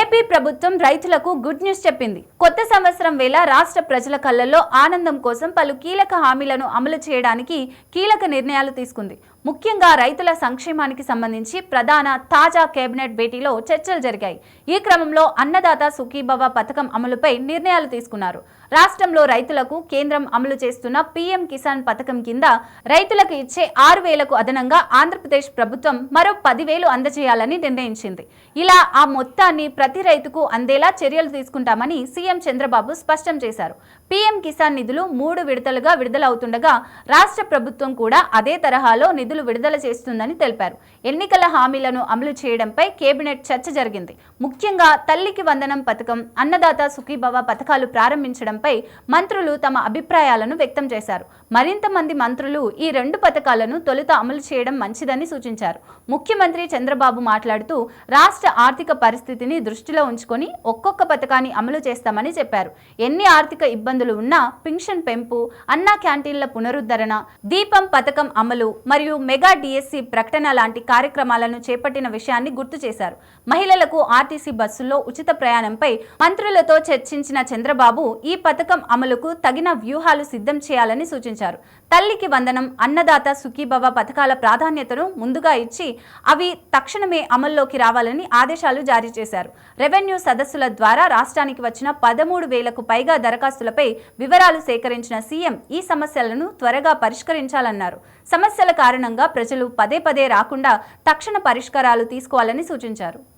AP ప్రభుత్వం రైతులకు good news చెప్పింది. కొత్త సంవత్సరం వేళ రాష్ట్ర ప్రజల కళ్ళల్లో ఆనందం కోసం పలు కీలక హామీలను అమలు చేయడానికి కీలక నిర్ణయాలు తీసుకుంది. ముఖ్యంగా రైతుల సంక్షేమానికి సంబంధించి ప్రధాన తాజా కేబినెట్ భేటీలో చర్చలు జరిగాయి. ఈ క్రమంలో అన్నదాత సుఖీభవ పథకం అమలుపై నిర్ణయాలు తీసుకున్నారు. రాష్ట్రంలో రైతులకు కేంద్రం అమలు చేస్తున్న పీఎం కిసాన్ పథకం కింద రైతులకు ఇచ్చే ఆరు వేలకు అదనంగా ఆంధ్రప్రదేశ్ ప్రభుత్వం మరో పదివేలు అందజేయాలని నిర్ణయించింది. ఇలా ఆ మొత్తాన్ని ప్రతి రైతుకు అందేలా చర్యలు తీసుకుంటామని సీఎం చంద్రబాబు స్పష్టం చేశారు. పీఎం కిసాన్ నిధులు మూడు విడతలుగా విడుదలవుతుండగా రాష్ట్ర ప్రభుత్వం కూడా అదే తరహాలో నిధులు విడుదల చేస్తుందని తెలిపారు. ఎన్నికల హామీలను అమలు చేయడంపై కేబినెట్ చర్చ జరిగింది. ముఖ్యంగా తల్లికి వందనం పథకం అన్నదాత సుఖీభవ పథకాలు ప్రారంభించడంపై మంత్రులు తమ అభిప్రాయాలను వ్యక్తం చేశారు. మరింత మంది మంత్రులు ఈ రెండు పథకాలను తొలుత అమలు చేయడం మంచిదని సూచించారు. ముఖ్యమంత్రి చంద్రబాబు మాట్లాడుతూ రాష్ట్ర ఆర్థిక పరిస్థితిని దృష్టిలో ఉంచుకొని ఒక్కొక్క పథకాన్ని అమలు చేస్తామని చెప్పారు. ఎన్ని ఆర్థిక ఇబ్బందులు ఉన్నా పింఛన్ పెంపు అన్నా క్యాంటీన్ల పునరుద్ధరణ దీపం పథకం అమలు మరియు మెగా డిఎస్సి ప్రకటన లాంటి కార్యక్రమాలను చేపట్టిన విషయాన్ని గుర్తు చేశారు. మహిళలకు ఆర్టీసీ బస్సుల్లో ఉచిత ప్రయాణంపై మంత్రులతో చర్చించిన చంద్రబాబు ఈ పథకం అమలుకు తగిన వ్యూహాలు సిద్ధం చేయాలని సూచించారు. తల్లికి వందనం అన్నదాత సుఖీభవ పథకాల ప్రాధాన్యతను ముందుగా ఇచ్చి అవి తక్షణమే అమల్లోకి రావాలని ఆదేశాలు జారీ చేశారు. రెవెన్యూ సదస్సుల ద్వారా రాష్ట్రానికి వచ్చిన పదమూడు వేలకు పైగా దరఖాస్తులపై వివరాలు సేకరించిన సీఎం ఈ సమస్యలను త్వరగా పరిష్కరించాలన్నారు. సమస్యల కారణంగా ప్రజలు పదే పదే రాకుండా తక్షణ పరిష్కారాలు తీసుకోవాలని సూచించారు.